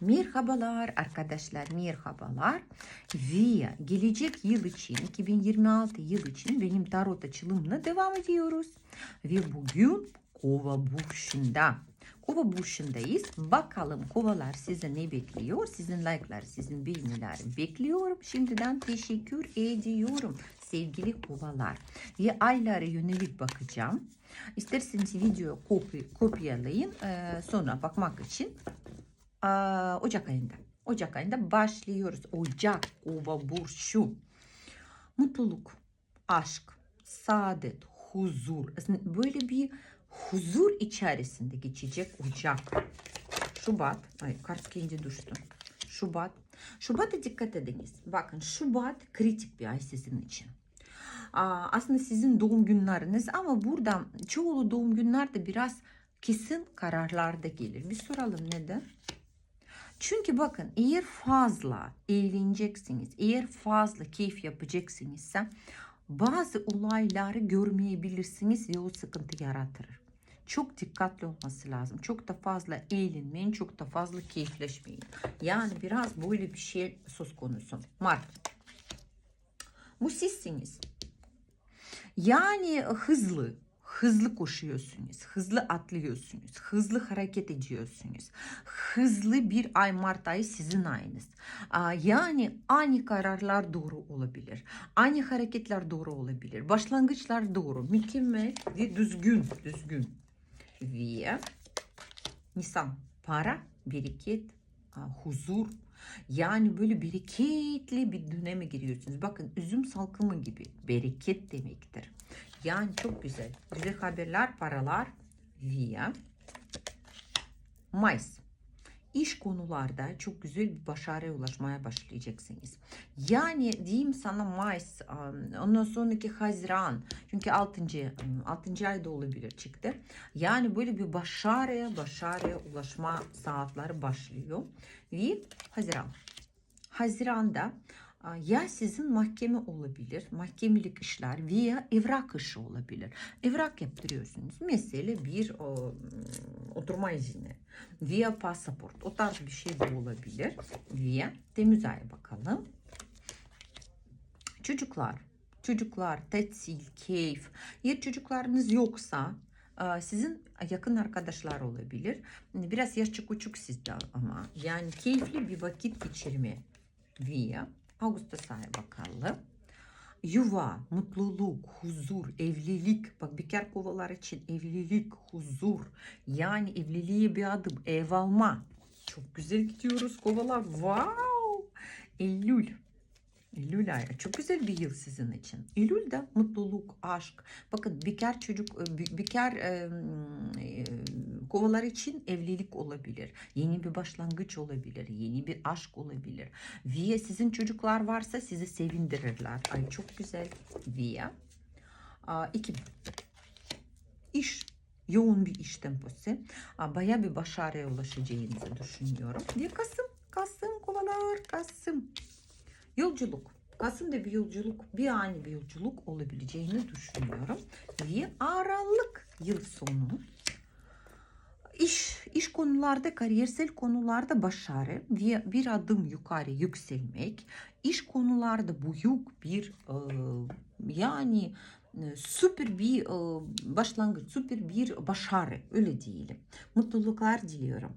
Merhabalar arkadaşlar, merhabalar. Ve gelecek yıl için, 2026 yıl için benim tarot açılımına devam ediyoruz. Ve bugün Kova burçunda. Kova burçundayız. Bakalım kovalar size ne bekliyor? Sizin like'lar, sizin beğeniler bekliyorum. Şimdiden teşekkür ediyorum sevgili kovalar. Ve aylara yönelik bakacağım. İsterseniz video kopy, kopyalayın. Ee, sonra bakmak için Ocak ayında. Ocak ayında başlıyoruz. Ocak, kova, burcu. Mutluluk, aşk, saadet, huzur. Böyle bir huzur içerisinde geçecek Ocak. Şubat, ay kart kendi düştü. Şubat. Şubat'a dikkat ediniz. Bakın Şubat kritik bir ay sizin için. Aslında sizin doğum günleriniz ama burada çoğu doğum günlerde biraz kesin kararlarda gelir. Bir soralım neden? Çünkü bakın eğer fazla eğleneceksiniz, eğer fazla keyif yapacaksınızsa bazı olayları görmeyebilirsiniz ve o sıkıntı yaratır. Çok dikkatli olması lazım. Çok da fazla eğlenmeyin, çok da fazla keyifleşmeyin. Yani biraz böyle bir şey söz konusu. Mart. Bu sizsiniz. Yani hızlı, hızlı koşuyorsunuz, hızlı atlıyorsunuz, hızlı hareket ediyorsunuz. Hızlı bir ay Mart ayı sizin ayınız. Yani ani kararlar doğru olabilir. Ani hareketler doğru olabilir. Başlangıçlar doğru, mükemmel ve düzgün, düzgün. Ve Nisan, para, bereket, aa, huzur. Yani böyle bereketli bir döneme giriyorsunuz. Bakın üzüm salkımı gibi bereket demektir. Yani çok güzel. Güzel haberler, paralar. Via. Mayıs. İş konularda çok güzel bir başarıya ulaşmaya başlayacaksınız. Yani diyeyim sana Mayıs, ondan sonraki Haziran. Çünkü 6. 6. ayda olabilir çıktı. Yani böyle bir başarıya, başarıya ulaşma saatleri başlıyor. Ve Haziran. Haziranda ya sizin mahkeme olabilir, mahkemelik işler veya evrak işi olabilir. Evrak yaptırıyorsunuz. Mesela bir o, oturma izni veya pasaport. O tarz bir şey de olabilir. Ve Temmuz ayı bakalım. Çocuklar, çocuklar, tatil, keyif. Eğer çocuklarınız yoksa sizin yakın arkadaşlar olabilir. Biraz yaşça küçük sizde ama. Yani keyifli bir vakit geçirme. Ve Ağustos ayı bakalım. Yuva, mutluluk, huzur, evlilik. Bak bekar kovalar için evlilik, huzur. Yani evliliğe bir adım, ev alma. Çok güzel gidiyoruz kovalar. Wow! Eylül. Eylül ayı. Çok güzel bir yıl sizin için. Eylül'de mutluluk, aşk. Bakın bekar çocuk, bekar e, e, kovalar için evlilik olabilir. Yeni bir başlangıç olabilir. Yeni bir aşk olabilir. Ve sizin çocuklar varsa sizi sevindirirler. Ay çok güzel. Ve iki iş yoğun bir iş temposu. Baya bir başarıya ulaşacağınızı düşünüyorum. Ve Kasım, Kasım kovalar, Kasım. Yolculuk. Kasım'da bir yolculuk, bir ani bir yolculuk olabileceğini düşünüyorum. Ve Aralık yıl sonu. İş, iş konularda, kariyersel konularda başarı ve bir adım yukarı yükselmek. İş konularda büyük bir e, yani e, süper bir e, başlangıç, süper bir başarı öyle diyelim. Mutluluklar diliyorum.